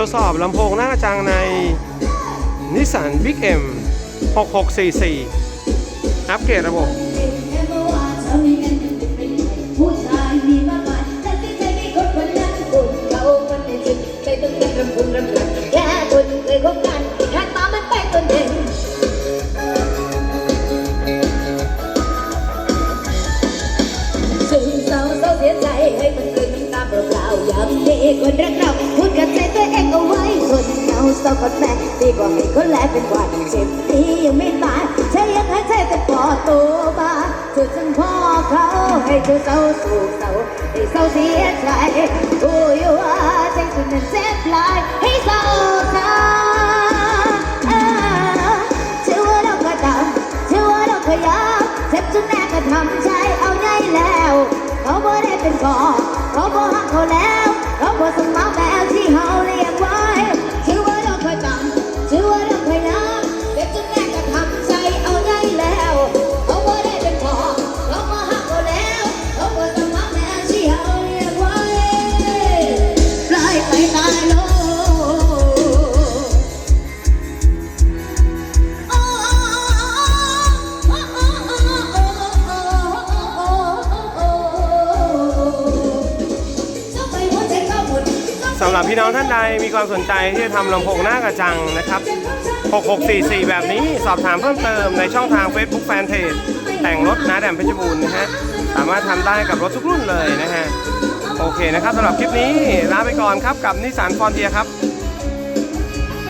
ทดสอบลำโพงหน้าจังในนิสสันบิ๊กเอ็ม6644 อัปเกรดระบบแค่คนเคยคบกันแค่ตามันไปตัวเด่นซึ่งให้มันเกินน้ำตาเปล่าๆอย่างนี้คนรักเรา เหงาเศร้าคนแม่ดีกว่าให้คนแลเป็นหวันเจ็บนี้ยังไม่ตายใช่ยังหายใจแต่พอตัวมาจุดจังพ่อเขาให้เธอเศร้าสู่เศร้าให้เศร้าเสียใจโอ้ยว่าใจคุณนั้นเจ็บหลายให้เศร้าเศร้าอ่าชื่อว่าเราก็ทำชื่อว่าเราขยันเจ็บจนแน่ก็ทำใจเอาใหญ่แล้ว เขาบ่ได้เป็นก่อ สำหรับพี่น้องท่านใดมีความสนใจที่จะทำลำโพงหน้ากระจังนะครับ 6644 แบบนี้สอบถามเพิ่มเติมในช่องทาง Facebook Fanpage แต่งรถนะแดมเพชรบูรณ์นะฮะ สามารถทำได้กับรถทุกรุ่นเลยนะฮะ โอเคนะครับสำหรับคลิปนี้ลาไปก่อนครับกับนิสสันฟอนเทียครับ